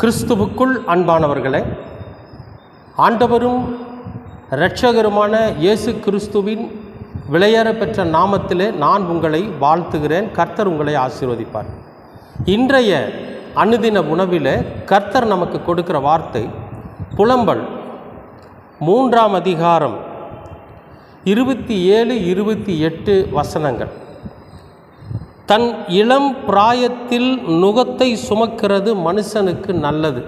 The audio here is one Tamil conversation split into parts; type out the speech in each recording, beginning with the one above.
கிறிஸ்துவுக்குள் அன்பானவர்களே ஆண்டவரும் இரட்சகருமான இயேசு கிறிஸ்துவின் விளையேற பெற்ற நாமத்திலே நான் உங்களை வாழ்த்துகிறேன். கர்த்தர் உங்களை ஆசீர்வதிப்பார். இன்றைய அனுதின உணவில் கர்த்தர் நமக்கு கொடுக்கிற வார்த்தை புலம்பல். மூன்றாம் அதிகாரம் இருபத்தி ஏழு இருபத்தி எட்டு வசனங்கள். தன் இளம் பிராயத்தில் நுகத்தை சுமக்கிறது மனுஷனுக்கு நல்லது.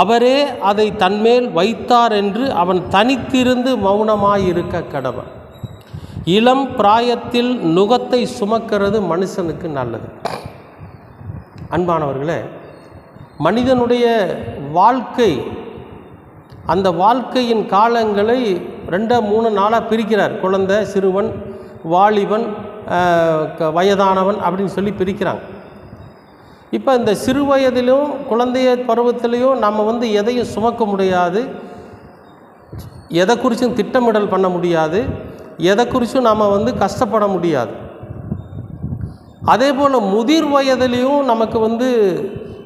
அவரே அதை தன்மேல் வைத்தார் என்று அவன் தனித்திருந்து மௌனமாயிருக்க கடவன். இளம் பிராயத்தில் நுகத்தை சுமக்கிறது மனுஷனுக்கு நல்லது. அன்பானவர்களே மனிதனுடைய வாழ்க்கை அந்த வாழ்க்கையின் காலங்களை ரெண்டு மூணு நாளாக பிரிக்கிறார். குழந்தை சிறுவன் வாலிபன் வயதானவன் அப்படின்னு சொல்லி பிரிக்கிறாங்க. இப்போ இந்த சிறு வயதிலும் குழந்தைய பருவத்திலையும் நம்ம வந்து எதையும் சுமக்க முடியாது. எதை குறித்தும் திட்டமிடல் பண்ண முடியாது. எதை குறித்தும் நம்ம வந்து கஷ்டப்பட முடியாது. அதே போல் முதிர் வயதிலையும் நமக்கு வந்து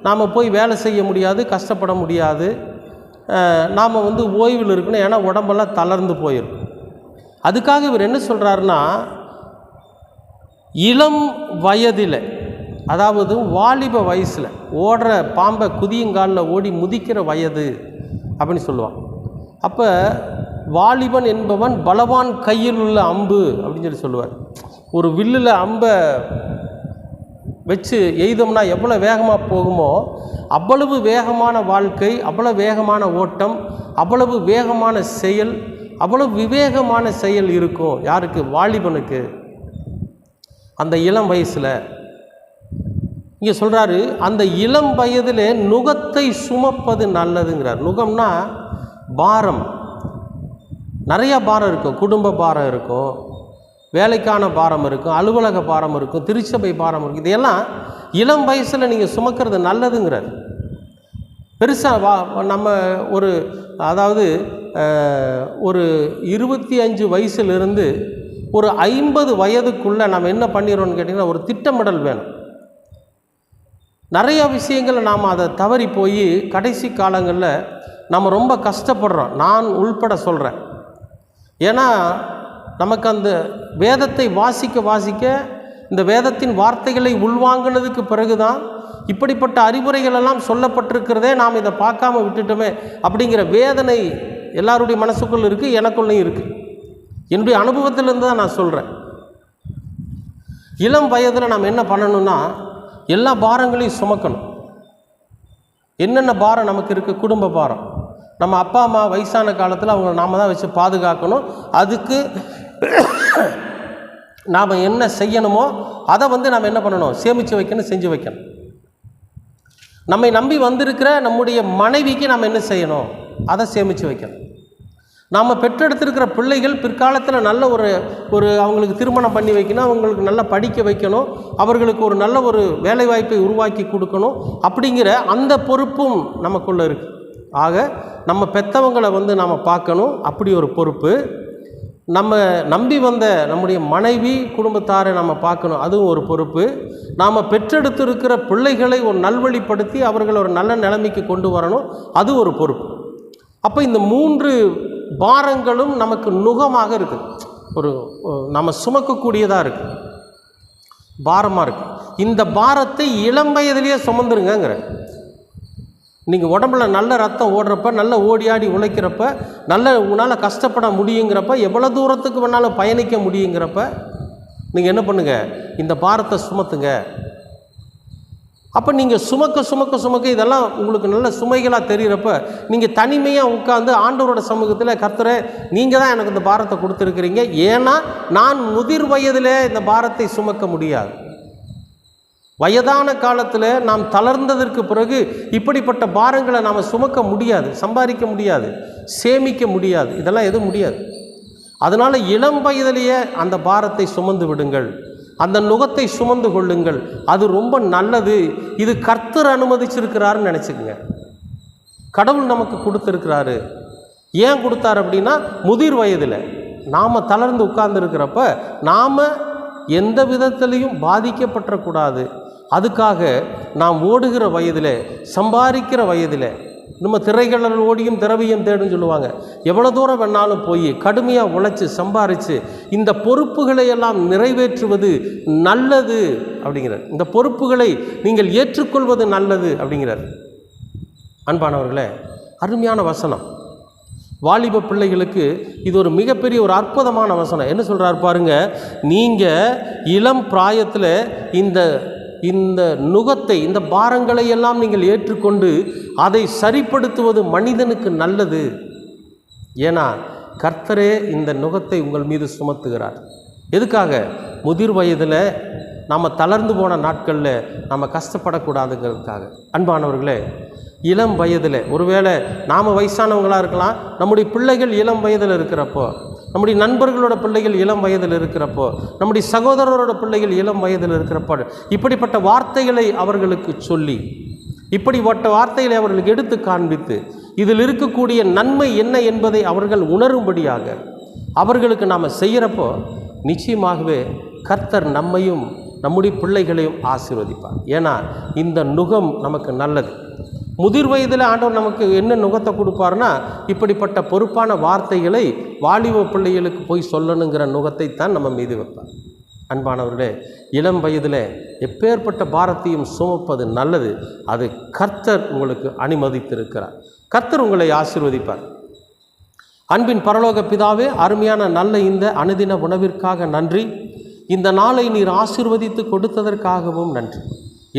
நாம் போய் வேலை செய்ய முடியாது கஷ்டப்பட முடியாது. நாம் வந்து ஓய்வில் இருக்கணும் ஏன்னா உடம்பெல்லாம் தளர்ந்து போயிருக்கும் அதுக்காக இவர் என்ன சொல்கிறாருன்னா இளம் வயதில் அதாவது வாலிப வயசில் ஓடுற பாம்பை குதியங்காலில் ஓடி முதிக்கிற வயது அப்படின்னு சொல்லுவான் அப்போ வாலிபன் என்பவன் பலவான் கையில் உள்ள அம்பு அப்படின்னு சொல்லி சொல்லுவார். ஒரு வில்லில் அம்பை வச்சு எய்தோம்னா எவ்வளோ வேகமாக போகுமோ அவ்வளவு வேகமான வாழ்க்கை அவ்வளோ வேகமான ஓட்டம் அவ்வளவு வேகமான செயல் அவ்வளவு விவேகமான செயல் இருக்கும் யாருக்கு? வாலிபனுக்கு. அந்த இளம் வயசில். இங்கே சொல்கிறாரு அந்த இளம் வயதில் நுகத்தை சுமப்பது நல்லதுங்கிறார். நுகம்னா பாரம். நிறைய பாரம் இருக்கும். குடும்ப பாரம் இருக்கும். வேலைக்கான பாரம் இருக்கும். அலுவலக பாரம் இருக்கும். திருச்சபை பாரம் இருக்கும். இதையெல்லாம் இளம் வயசில் நீங்கள் சுமக்கிறது நல்லதுங்கிறார். பெருசாக வா நம்ம ஒரு அதாவது ஒரு இருபத்தி அஞ்சு வயசுலேருந்து ஒரு ஐம்பது வயதுக்குள்ளே நம்ம என்ன பண்ணிடுறோம்னு கேட்டிங்கன்னா ஒரு திட்டமிடல் வேணும். நிறைய விஷயங்களை நாம் அதை தவறி போய் கடைசி காலங்களில் நம்ம ரொம்ப கஷ்டப்படுறோம். நான் உள்பட சொல்கிறேன் ஏன்னா நமக்கு அந்த வேதத்தை வாசிக்க வாசிக்க இந்த வேதத்தின் வார்த்தைகளை உள்வாங்கினதுக்கு பிறகுதான் இப்படிப்பட்ட அறிவுரைகளெல்லாம் சொல்லப்பட்டிருக்கிறதே நாம் இதை பார்க்காம விட்டுட்டோமே அப்படிங்கிற வேதனை எல்லாருடைய மனசுக்குள்ளே இருக்குது எனக்குள்ளேயும் இருக்குது என்னுடைய அனுபவத்திலேருந்து தான் நான் சொல்கிறேன் இளம் வயதில் நாம் என்ன பண்ணணும்னா எல்லா பாரங்களையும் சுமக்கணும். என்னென்ன பாரம் நமக்கு இருக்குது குடும்ப பாரம். நம்ம அப்பா அம்மா வயசான காலத்தில் அவங்கள நாம தான் வச்சு பாதுகாக்கணும். அதுக்கு நாம் என்ன செய்யணுமோ அதை வந்து நாம் என்ன பண்ணணும்? சேமித்து வைக்கணும் செஞ்சு வைக்கணும். நம்மை நம்பி வந்திருக்கிற நம்முடைய மனைவிக்கு நாம் என்ன செய்யணும்? அதை சேமித்து வைக்கணும். நாம் பெற்றெடுத்திருக்கிற பிள்ளைகள் பிற்காலத்தில் நல்ல ஒரு ஒரு அவங்களுக்கு திருமணம் பண்ணி வைக்கணும் அவங்களுக்கு நல்லா படிக்க வைக்கணும் அவர்களுக்கு ஒரு நல்ல ஒரு வேலைவாய்ப்பை உருவாக்கி கொடுக்கணும் அப்படிங்கிற அந்த பொறுப்பும் நமக்குள்ளே இருக்குது ஆக நம்ம பெற்றவங்களை வந்து நாம் பார்க்கணும். அப்படி ஒரு பொறுப்பு. நம்ம நம்பி வந்த நம்முடைய மனைவி குடும்பத்தாரை நம்ம பார்க்கணும். அதுவும் ஒரு பொறுப்பு. நாம் பெற்றெடுத்திருக்கிற பிள்ளைகளை ஒரு நல்வழிப்படுத்தி அவர்களை ஒரு நல்ல நிலைமைக்கு கொண்டு வரணும். அது ஒரு பொறுப்பு. அப்போ இந்த மூன்று பாரங்களும் நமக்கு நுகமாக இருக்குது ஒரு நம்ம சுமக்கக்கூடியதாக இருக்குது பாரமாக இருக்குது இந்த பாரத்தை இளம் வயதிலேயே சுமந்துருங்கங்கிற. நீங்கள் உடம்புல நல்ல ரத்தம் ஓடுறப்ப நல்ல ஓடி ஆடி உழைக்கிறப்ப நல்ல உன்னால் கஷ்டப்பட முடியுங்கிறப்ப எவ்வளோ தூரத்துக்கு வேணாலும் பயணிக்க முடியுங்கிறப்ப நீங்கள் என்ன பண்ணுங்கள் இந்த பாரத்தை சுமத்துங்க. அப்போ நீங்கள் சுமக்க சுமக்க சுமக்க இதெல்லாம் உங்களுக்கு நல்ல சுமைகளாக தெரிகிறப்ப நீங்கள் தனிமையாக உட்காந்து ஆண்டவரோட சமூகத்தில் கர்த்தரை நீங்கள் தான் எனக்கு இந்த பாரத்தை கொடுத்துருக்குறீங்க. ஏன்னா நான் முதிர் வயதிலே இந்த பாரத்தை சுமக்க முடியாது. வயதான காலத்தில் நாம் தளர்ந்ததற்கு பிறகு இப்படிப்பட்ட பாரங்களை நாம் சுமக்க முடியாது சம்பாதிக்க முடியாது சேமிக்க முடியாது இதெல்லாம் எதுவும் முடியாது. அதனால் இளம் வயதிலேயே அந்த பாரத்தை சுமந்து விடுங்கள். அந்த நுகத்தை சுமந்து கொள்ளுங்கள். அது ரொம்ப நல்லது. இது கர்த்தர் அனுமதிச்சிருக்கிறாருன்னு நினச்சிக்கங்க. கடவுள் நமக்கு கொடுத்துருக்கிறாரு. ஏன் கொடுத்தாரு அப்படின்னா முதிர் வயதில் நாம் தளர்ந்து உட்கார்ந்துருக்கிறப்ப நாம் எந்த விதத்திலையும் பாதிக்கப்பட்டுறக்கூடாது அதுக்காக நாம் ஓடுகிற வயதில் சம்பாதிக்கிற வயதில் நம்ம திரைகளில் ஓடியும் திரவியம் தேடுன்னு சொல்லுவாங்க. எவ்வளோ தூரம் வேணாலும் போய் கடுமையாக உழைச்சி சம்பாரித்து இந்த பொறுப்புகளை எல்லாம் நிறைவேற்றுவது நல்லது அப்படிங்கிறார். இந்த பொறுப்புகளை நீங்கள் ஏற்றுக்கொள்வது நல்லது அப்படிங்கிறார். அன்பானவர்களே அருமையான வசனம். வாலிப பிள்ளைகளுக்கு இது ஒரு மிகப்பெரிய ஒரு அற்புதமான வசனம். என்ன சொல்கிறார் பாருங்க நீங்கள் இளம் பிராயத்தில் இந்த இந்த நுகத்தை இந்த பாரங்களை எல்லாம் நீங்கள் ஏற்றுக்கொண்டு அதை சரிப்படுத்துவது மனிதனுக்கு நல்லது. ஏன்னா கர்த்தரே இந்த நுகத்தை உங்கள் மீது சுமத்துகிறார். எதுக்காக? முதிர் வயதில் நாம் தளர்ந்து போன நாட்களில் நம்ம கஷ்டப்படக்கூடாதுங்கிறதுக்காக. அன்பானவர்களே இளம் வயதில் ஒருவேளை நாம் வயசானவங்களாக இருக்கலாம் நம்முடைய பிள்ளைகள் இளம் வயதில் இருக்கிறப்போ நம்முடைய நண்பர்களோட பிள்ளைகள் இளம் வயதில் இருக்கிறப்போ நம்முடைய சகோதரரோட பிள்ளைகள் இளம் வயதில் இருக்கிறப்போ இப்படிப்பட்ட வார்த்தைகளை அவர்களுக்கு சொல்லி இப்படிப்பட்ட வார்த்தைகளை அவர்களுக்கு எடுத்து காண்பித்து இதில் இருக்கக்கூடிய நன்மை என்ன என்பதை அவர்கள் உணரும்படியாக அவர்களுக்கு நாம் செய்கிறப்போ நிச்சயமாகவே கர்த்தர் நம்மையும் நம்முடைய பிள்ளைகளையும் ஆசீர்வதிப்பார். ஏன்னா இந்த நுகம் நமக்கு நல்லது. முதிர் வயதில் ஆண்டவர் நமக்கு என்ன நுகத்தை கொடுப்பாருன்னா இப்படிப்பட்ட பொறுப்பான வார்த்தைகளை வாலிப பிள்ளைகளுக்கு போய் சொல்லணுங்கிற நுகத்தை தான் நம்ம மீது வைப்பார். அன்பானவர்களே இளம் வயதில் எப்பேற்பட்ட பாரத்தையும் சுமப்பது நல்லது. அது கர்த்தர் உங்களுக்கு அனுமதித்திருக்கிறார். கர்த்தர் உங்களை ஆசீர்வதிப்பார். அன்பின் பரலோக பிதாவே அருமையான நல்ல இந்த அனுதின உணவிற்காக நன்றி. இந்த நாளை நீர் ஆசிர்வதித்து கொடுத்ததற்காகவும் நன்றி.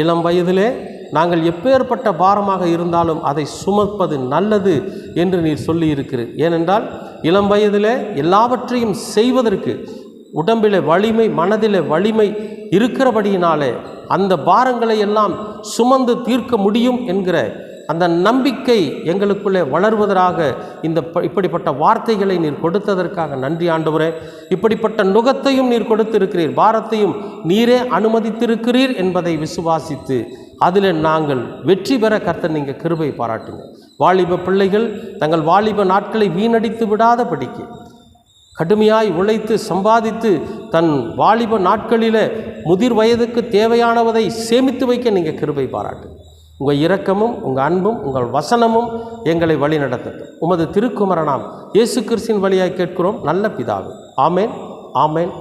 இளம் வயதிலே நாங்கள் எப்பேற்பட்ட பாரமாக இருந்தாலும் அதை சுமப்பது நல்லது என்று நீர் சொல்லியிருக்கிறீர். ஏனென்றால் இளம் வயதிலே எல்லாவற்றையும் செய்வதற்கு உடம்பிலே வலிமை மனதிலே வலிமை இருக்கிறபடியினாலே அந்த பாரங்களை எல்லாம் சுமந்து தீர்க்க முடியும் என்கிற அந்த நம்பிக்கை எங்களுக்குள்ளே வளர்வதற்காக இந்த ப- இப்படிப்பட்ட வார்த்தைகளை நீர் கொடுத்ததற்காக நன்றி ஆண்டவரே. இப்படிப்பட்ட நுகத்தையும் நீர் கொடுத்திருக்கிறீர். பாரத்தையும் நீரே அனுமதித்திருக்கிறீர் என்பதை விசுவாசித்து அதில் நாங்கள் வெற்றி பெற கர்த்தர் நீங்கள் கிருபை பாராட்டுங்க. வாலிப பிள்ளைகள் தங்கள் வாலிப நாட்களை வீணடித்து விடாதபடிக்கு கடுமையாய் உழைத்து சம்பாதித்து தன் வாலிப நாட்களில் முதிர் வயதுக்கு தேவையானவதை சேமித்து வைக்க நீங்கள் கிருபை பாராட்டு. உங்கள் இரக்கமும் உங்கள் அன்பும் உங்கள் வசனமும் எங்களை வழி நடத்தட்டும். உமது திருக்குமரனாம் இயேசு கிறிஸ்தின் வழியாய் கேட்கிறோம். நல்ல பிதாவே. ஆமேன் ஆமேன்